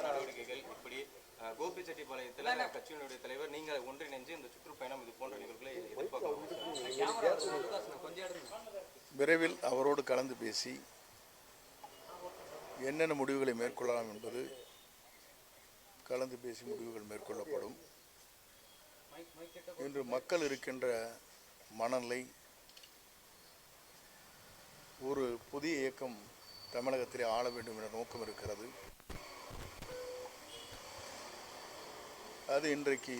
நடவடிக்கைகள் இப்படி கட்சியினுடைய தலைவர் நீங்கள் ஒன்றிணைஞ்சு இந்த சுற்றுப்பயணம் இது போன்ற நிகழ்வுகளை எதிர்பார்க்கலாம் விரைவில் அவரோடு கலந்து பேசி என்னென்ன முடிவுகளை மேற்கொள்ளலாம் என்பது கலந்து பேசி முடிவுகள் மேற்கொள்ளப்படும். இன்று மக்கள் இருக்கின்ற மனநிலை ஒரு புதிய இயக்கம் தமிழகத்திலே ஆள வேண்டும் என்ற நோக்கம் இருக்கிறது. அது இன்றைக்கு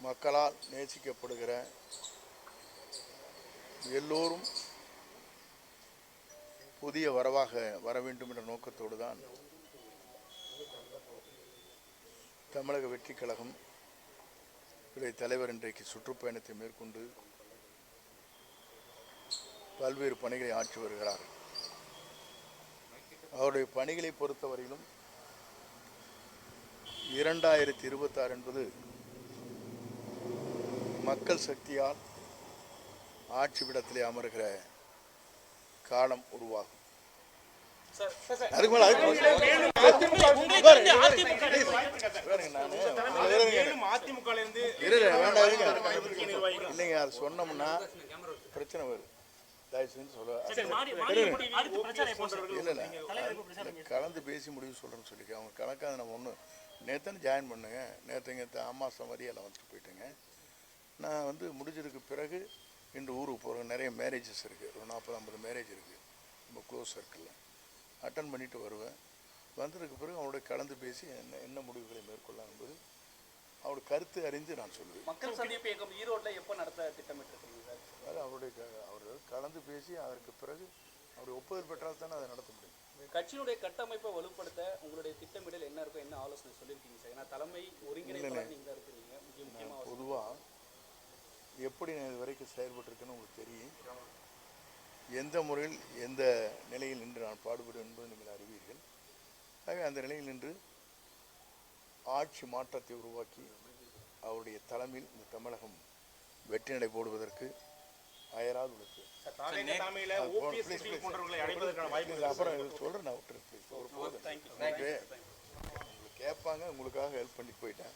மக்களால் நேசிக்கப்படுகிற எல்லோரும் புதிய வரவாக வர வேண்டும் என்ற நோக்கத்தோடு தான் தமிழக வெற்றி கழகம் தலைவர் இன்றைக்கு சுற்றுப்பயணத்தை மேற்கொண்டு பல்வேறு பணிகளை ஆற்றி வருகிறார். அவருடைய பணிகளை பொறுத்தவரையிலும் இரண்டாயிரத்தி இருபத்தாறு என்பது மக்கள் சக்தியால் ஆட்சி விடத்திலே அமர்கிற காலம் உருவாகும். இல்லைங்க அது சொன்னோம்னா பிரச்சனை வரும். தயவு செஞ்சு சொல்ல இல்ல இல்ல. இல்ல, கலந்து பேசி முடிவு சொல்றேன்னு சொல்லிக்க அவங்க கணக்காக நம்ம ஒன்று நேத்தனை ஜாயின் பண்ணுங்க. நேற்றுங்க அமாசம் வரியெல்லாம் வந்துட்டு போயிட்டுங்க. நான் வந்து முடிஞ்சதுக்கு பிறகு இன்று ஊருக்கு போகிறேன் நிறைய மேரேஜஸ் இருக்குது ஒரு நாற்பது ஐம்பது மேரேஜ் இருக்குது ரொம்ப க்ளோஸ் சர்க்கிளில் அட்டன் பண்ணிட்டு வருவேன். வந்ததுக்கு பிறகு அவரோட கலந்து பேசி என்ன என்ன முடிவுகளை மேற்கொள்ளலாம் என்பது அவரோட கருத்து அறிந்து நான் சொல்லுவேன் மக்கள் சந்திப்பு இயக்கம் ஈரோட்ல எப்போ நடத்த திட்டமிட்டிருக்கீங்க சார்? அது அவருடைய அவர் கலந்து பேசி அதற்கு பிறகு அவருடைய ஒப்புதல் பெற்றால் தானே அதை நடத்த முடியும். கட்சியினுடைய கட்டமைப்பை வலுப்படுத்த உங்களுடைய திட்டமிடல் என்ன இருக்கும் என்ன ஆலோசனை சொல்லியிருக்கீங்க சார்? ஏன்னா தலைமை ஒருங்கிணைப்பாளர் நீங்க தான் இருக்கிறீங்க. பொதுவாக எப்படி நான் இது வரைக்கும் செயல்பட்டிருக்கேன்னு உங்களுக்கு தெரியும். எந்த முறையில் எந்த நிலையில் நின்று நான் பாடுபடுவேன் என்பது நீங்கள் அறிவீர்கள். ஆகவே அந்த நிலையில் நின்று ஆட்சி மாற்றத்தை உருவாக்கி அவருடைய தலைமையில் இந்த தமிழகம் வெற்றி நடை போடுவதற்கு அயராது இது அப்புறம் இது சொல்கிறேன் நான் உங்களுக்கு கேட்பாங்க உங்களுக்காக ஹெல்ப் பண்ணி போயிட்டேன்.